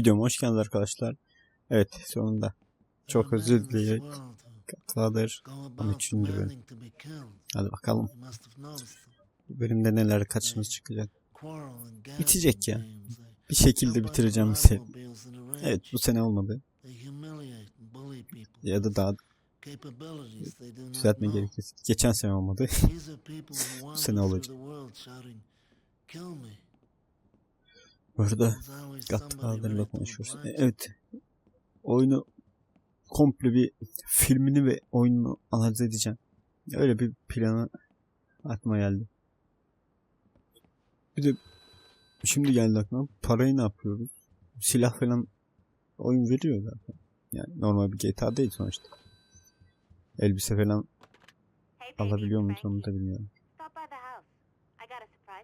Videoma hoş geldiniz arkadaşlar. Evet sonunda. Çok özür dilerim. Godfather 13. bölüm. Hadi bakalım. Bu bölümde neler kaçımız çıkacak. Bitecek ya. Bir şekilde bitireceğim bu seri. Evet bu sene olmadı. Ya da daha düzeltme gerekirse. Geçen sene olmadı. Bu sene olacak. Burada Godfather'la konuşuyoruz. Evet. Oyunu komple bir filmini ve oyununu analiz edeceğim. Öyle bir planı aklıma geldi. Bir de şimdi geldi aklıma. Parayı ne yapıyoruz? Silah falan oyun veriyor zaten. Yani normal bir GTA değil sonuçta. Elbise falan alabiliyor muyuz onu da bilmiyorum.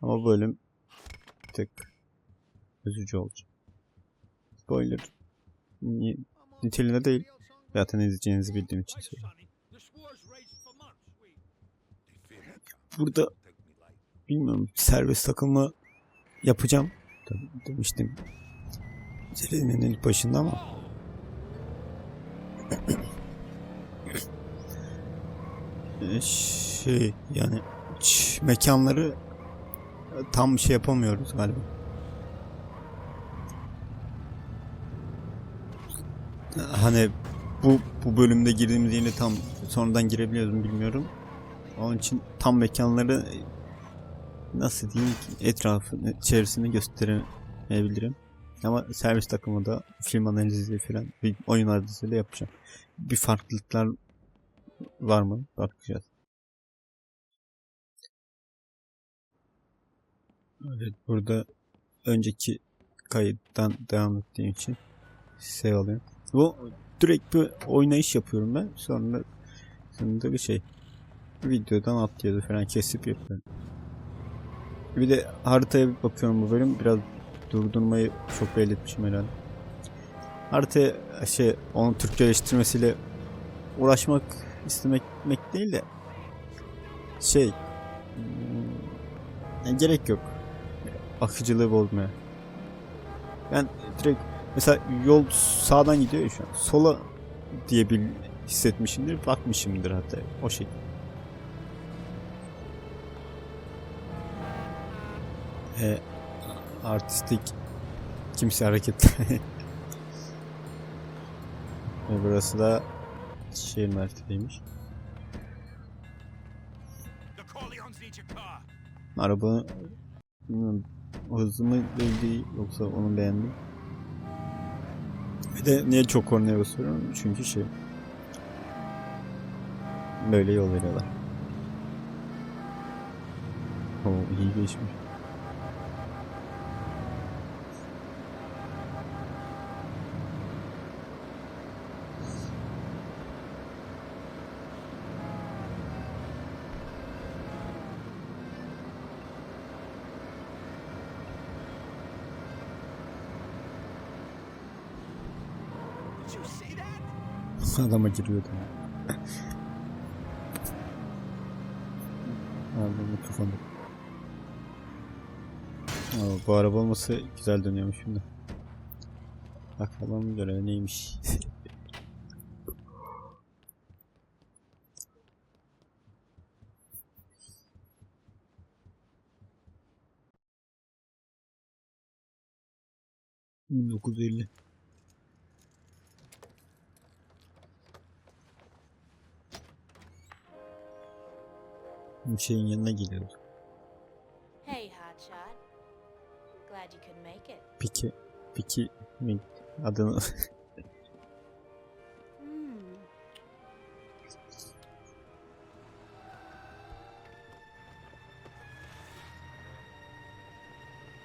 Ama bölüm bir tık üzücü olacak. Spoiler ni- niteliğinde değil. Zaten izleyeceğinizi bildiğim için söylüyorum. Burada bilmiyorum serbest takımı yapacağım. Demiştim. Serinin ilk başında ama şey yani mekanları tam şey yapamıyoruz galiba. Hani bu bu bölümde girdiğimiz yine tam sonradan girebiliyoruz mu bilmiyorum. Onun için tam mekanları nasıl diyeyim ki etrafını içerisini gösteremeyebilirim. Ama servis takımı da film analizi falan bir oyun analiziyle yapacağım. Bir farklılıklar var mı? Bakacağız. Evet burada önceki kayıttan devam ettiğim için şey oluyor. Bu direkt bir oynayış yapıyorum ben. Sonra sonunda bir şey videodan atlıyordu falan kesip yapıyorum. Bir de haritaya bir bakıyorum bu bölüm biraz durdurmayı çok belli etmişim herhalde. Haritaya şey onun Türkçeleştirmesiyle uğraşmak istemek değil de şey hmm, gerek yok akıcılığı bozmaya. Ben direkt mesela yol sağdan gidiyor ya şu an. Sola diye bir hissetmişimdir, bakmışımdır hatta o şekilde. E, artistik kimse hareketleri. Ve burası da şehir merkeziymiş. Araba bilmiyorum hızlı mı değil yoksa onu beğendim. Bir de niye çok kornaya basıyorum? Çünkü şey böyle yol veriyorlar. Oo iyi geçmiş. Adama giriyordum. Abi mikrofonu. Aa, bu araba olması güzel dönüyormuş şimdi. Bakalım görev neymiş. ...1950. Bir şeyin yanına geliyordu. Hey, Hotshot. Glad you could make it. Piki, Piki mi adını Hmm.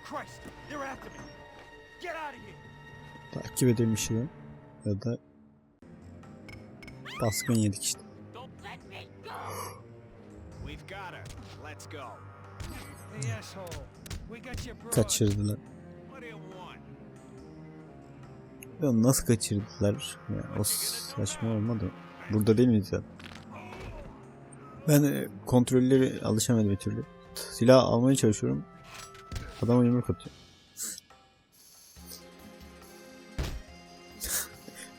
Christ, they're after me. Get out of here. takip edilmiş ya. Ya da baskın yedik işte. Kaçırdılar. Ya nasıl kaçırdılar? Ya, o saçma olmadı. Burada değil miyiz ya? Ben e, kontrolleri alışamadım bir türlü. Silah almaya çalışıyorum. Adama yumruk atıyor.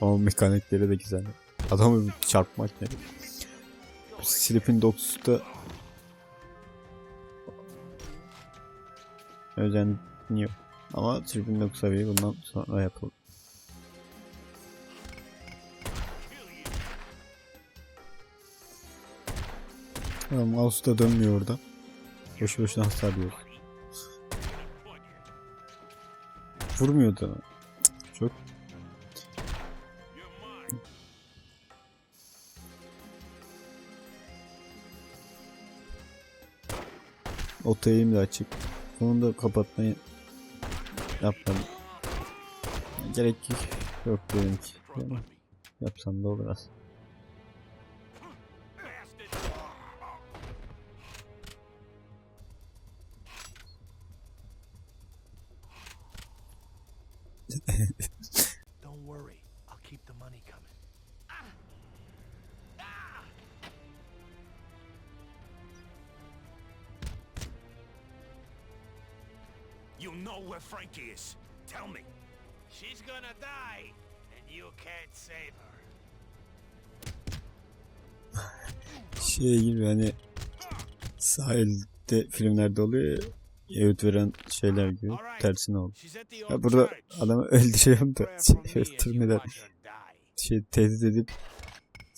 Ama mekanikleri de güzel. Adamı çarpmak yani. Sleeping Dogs'ta özeniyor. Ama Sleeping Dogs tabii bundan sonra yapıldı. Ama mouse da dönmüyor orada. Boşu boşuna hasar yiyor. Vurmuyordu. Çok Otayım da açık. Bunu da kapatmayı yapmadım. Gerek yok diyelim ki. Yapsam da olur aslında. Don't worry. I'll keep the money coming. Know where Frankie is. Tell me. She's gonna die, and you can't save her. Şey gibi hani sahilde filmlerde oluyor ya öğüt veren şeyler gibi tersine oldu. Ya burada adamı öldürüyorum da you öldürmeden şey tehdit edip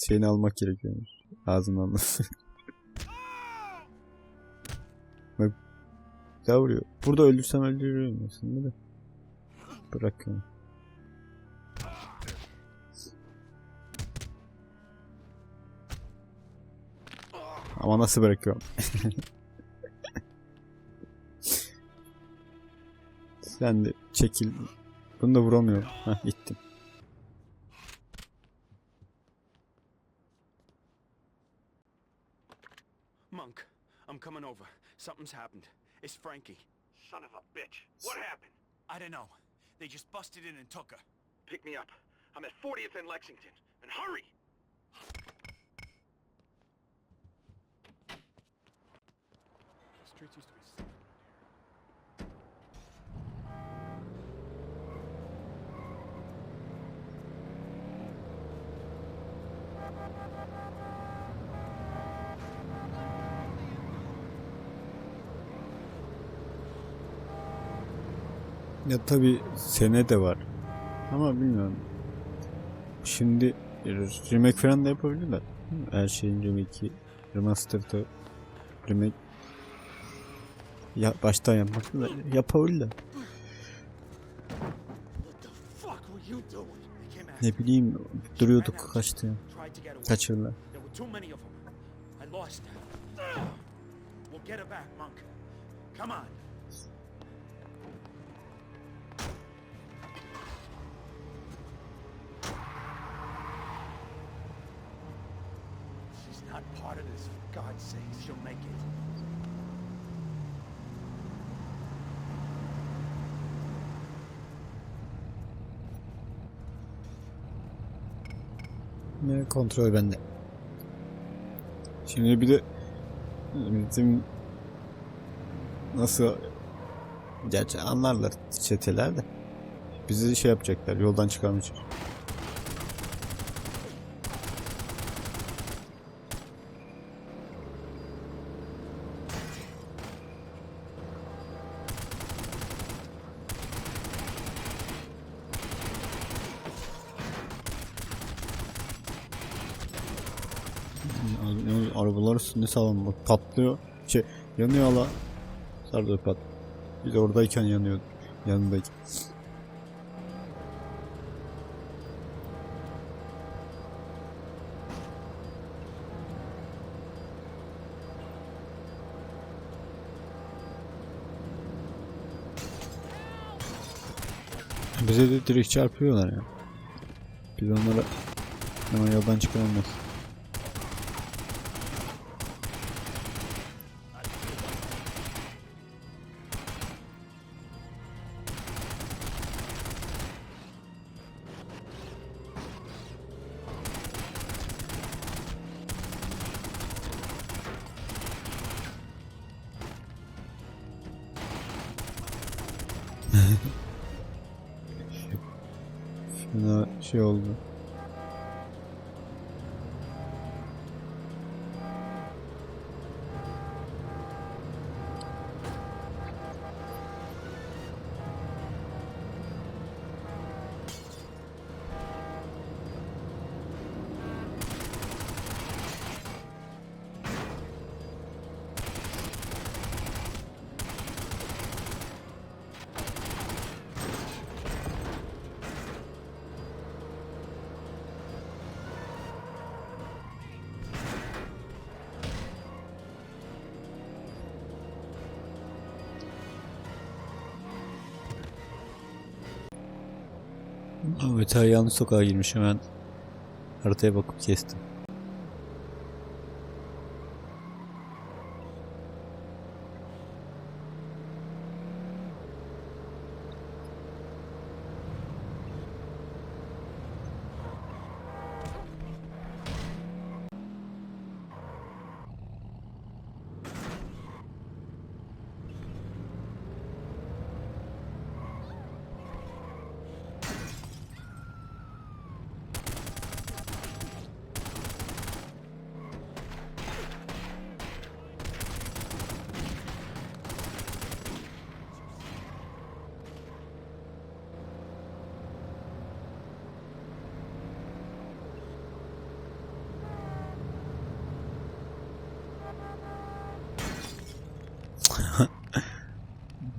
şeyini almak gerekiyormuş. Ağzından. Bak daha vuruyor. Burada öldürsem öldürüyorum aslında da. Bırakıyorum. Ama nasıl bırakıyorum? Sen de çekil. Bunu da vuramıyorum. Hah gittim. Monk, I'm coming over. Something's happened. It's Frankie. Son of a bitch. What happened? I don't know. They just busted in and took her. Pick me up. I'm at 40th and Lexington. And hurry! The streets used to Ya tabi sene de var. Ama bilmiyorum. Şimdi remake falan da yapabilirler. Her şeyin remake'i, remastered'ı, remake ya baştan yapmak da yapabilirler. Ne bileyim duruyorduk kaçtı. Kaçırdılar. Come on. Not part of this, for God's sake. She'll make it. Ne kontrol bende. Şimdi bir de bizim nasıl gerçi anlarlar çeteler de bizi şey yapacaklar yoldan çıkarmayacak. Ne- Üstünde sağlam bak patlıyor. Şey yanıyor ala. Sardı pat. Biz oradayken yanıyordu. Yanındayken. Bize de direkt çarpıyorlar ya. Biz onlara hemen yoldan çıkaramıyoruz. Şuna şey oldu. Her yanlış sokağa girmiş hemen haritaya bakıp kestim.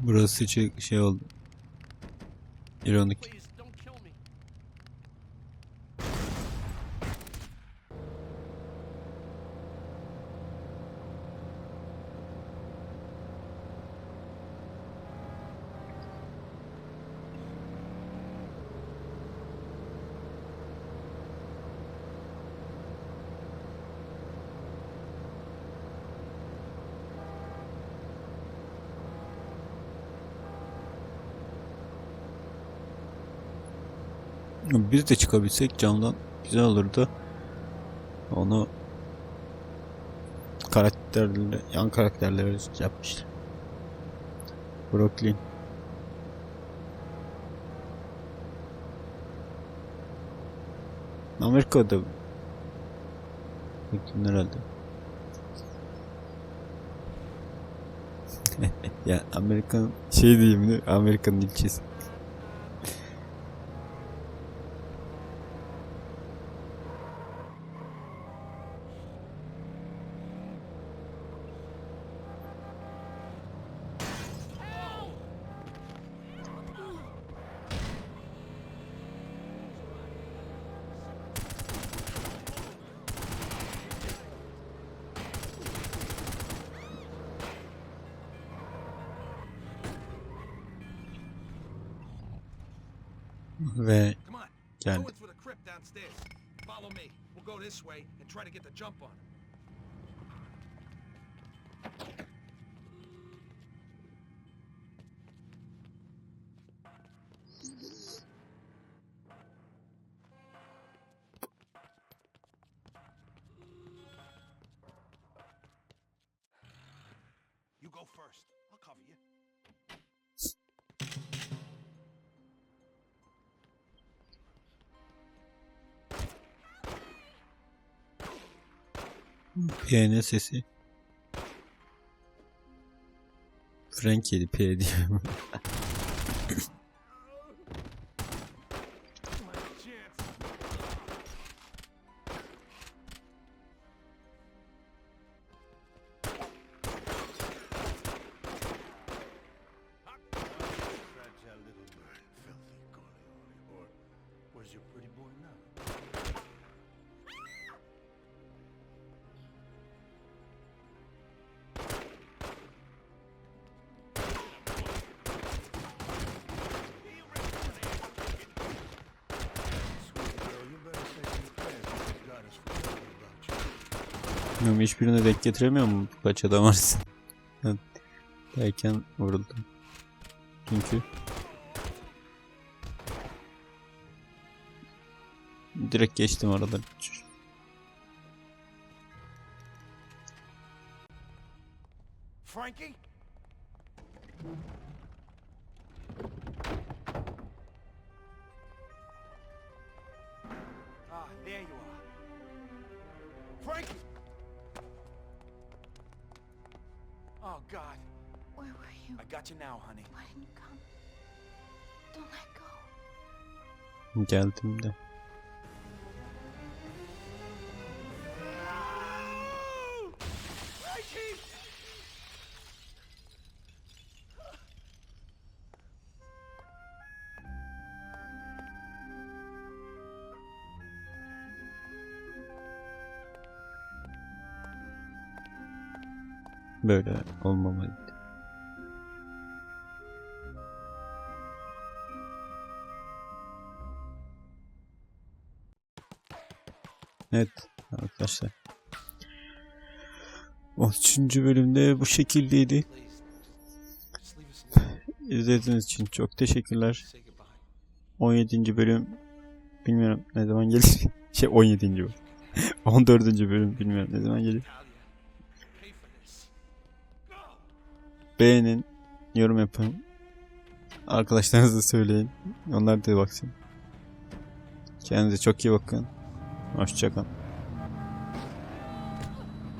Burası çok şey oldu. İronik. Biz de çıkabilsek camdan güzel olurdu. Onu karakterleri, yan karakterleri yapmışlar. Brooklyn. Amerika'da Brooklyn herhalde. ya Amerikan şey diyeyim mi? Amerika'nın ilçesi. On him. You go first. Piyano sesi. Frank yedi P diye. Bilmiyorum hiçbirine denk getiremiyor mu kaç adam? Evet. Derken vuruldum. Çünkü direkt geçtim aradan. Frankie? Ah, there you are. Frankie! Oh, God. Where were you? I got you now, honey. Why didn't you come? Don't let go. Geldim de. böyle olmamalıydı. Evet arkadaşlar. 13. bölümde bu şekildeydi. İzlediğiniz için çok teşekkürler. 17. bölüm bilmiyorum ne zaman gelir. Şey 17. bölüm. 14. bölüm bilmiyorum ne zaman gelir. Beğenin, yorum yapın. Arkadaşlarınıza söyleyin. Onlar da baksın. Kendinize çok iyi bakın. Hoşçakalın.